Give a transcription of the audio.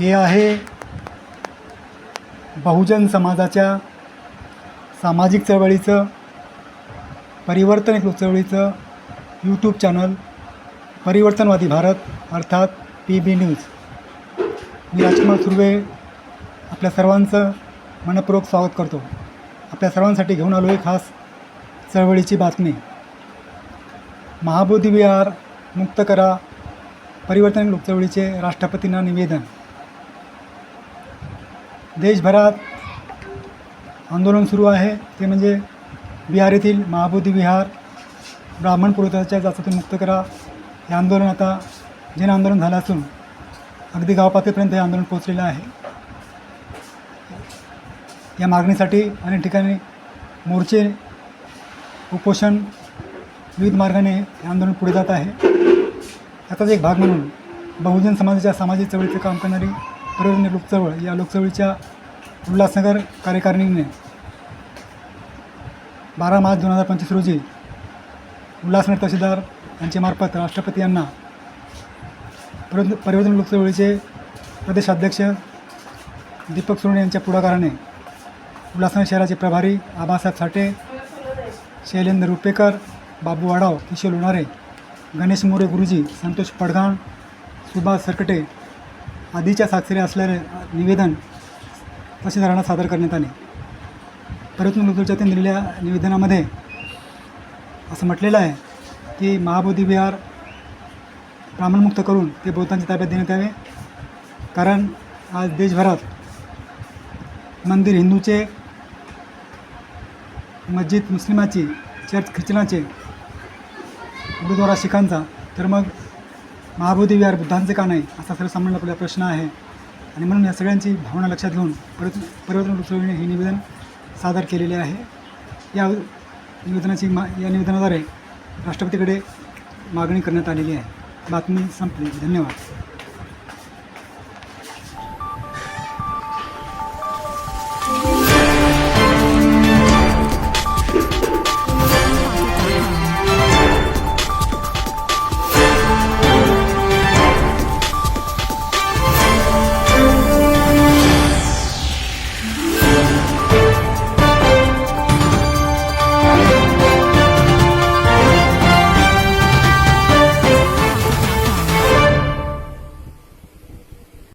हे आहे बहुजन समाजाच्या सामाजिक चळवळीचं परिवर्तन एक चळवळीचं यूट्यूब चॅनल परिवर्तनवादी भारत अर्थात पी बी न्यूज मी राजकुमार सुर्वे आपल्या सर्वांचं मनपूर्वक स्वागत करतो. आपल्या सर्वांसाठी घेऊन आलो आहे खास चळवळीची बातमी. महाबोधी विहार मुक्त करा परिवर्तन लोकचळवळीचे राष्ट्रपतींना निवेदन. देशभरात आंदोलन सुरू आहे. ते म्हणजे बिहार येथील महाबोधी विहार ब्राह्मण पुरोहिताच्या जाचातून मुक्त करा. हे आंदोलन आता जन आंदोलन झालं असून अगदी गावपातळीपर्यंत हे आंदोलन पोहोचलेलं आहे. या मागणीसाठी अनेक ठिकाणी मोर्चे उपोषण विविध मार्गाने हे आंदोलन पुढे जात आहे. याचाच एक भाग म्हणून बहुजन समाजाच्या सामाजिक चळवळीचं काम करणारी परिवर्तन लोकचवळ या लोकचळवळीच्या उल्हासनगर कार्यकारिणीने बारा मार्च दोन हजार पंचवीस रोजी उल्हासनगर तहसीलदार यांच्यामार्फत राष्ट्रपती यांना परिवर्तन परिवर्तन लोक प्रदेशाध्यक्ष दीपक सोने यांच्या पुढाकाराने उल्हासनगर शहराचे प्रभारी आबासाहेब साठे शैलेंद्र रुपेकर बाबू वाडाव किशोर लोणारे गणेश मोरे गुरुजी संतोष पडघाण सुभाष सरकटे आदीच्या साक्षरी असलेले निवेदन तहसीलदारांना सादर करण्यात आले. पर्यटन लोकच्या दिलेल्या निवेदनामध्ये असं म्हटलेलं आहे की महाबोधी विहार ब्राह्मणमुक्त करून ते बौद्धांच्या ताब्यात देण्यात यावे. कारण आज देशभरात मंदिर हिंदूचे मस्जिद मुस्लिमाची चर्च ख्रिश्चनाचे गुरुद्वारा शिखांचा तर मग महाबोधी विहार बुद्धांचे का नाही? असा सर्वसामान्य आपला प्रश्न आहे. आणि म्हणून या सगळ्यांची भावना लक्षात घेऊन परत परिवर्तन उत्सवीने हे निवेदन सादर केलेले आहे. या निवेदनाची मा या निवेदनाद्वारे राष्ट्रपतीकडे मागणी करण्यात आलेली आहे. बातमी संपली. धन्यवाद.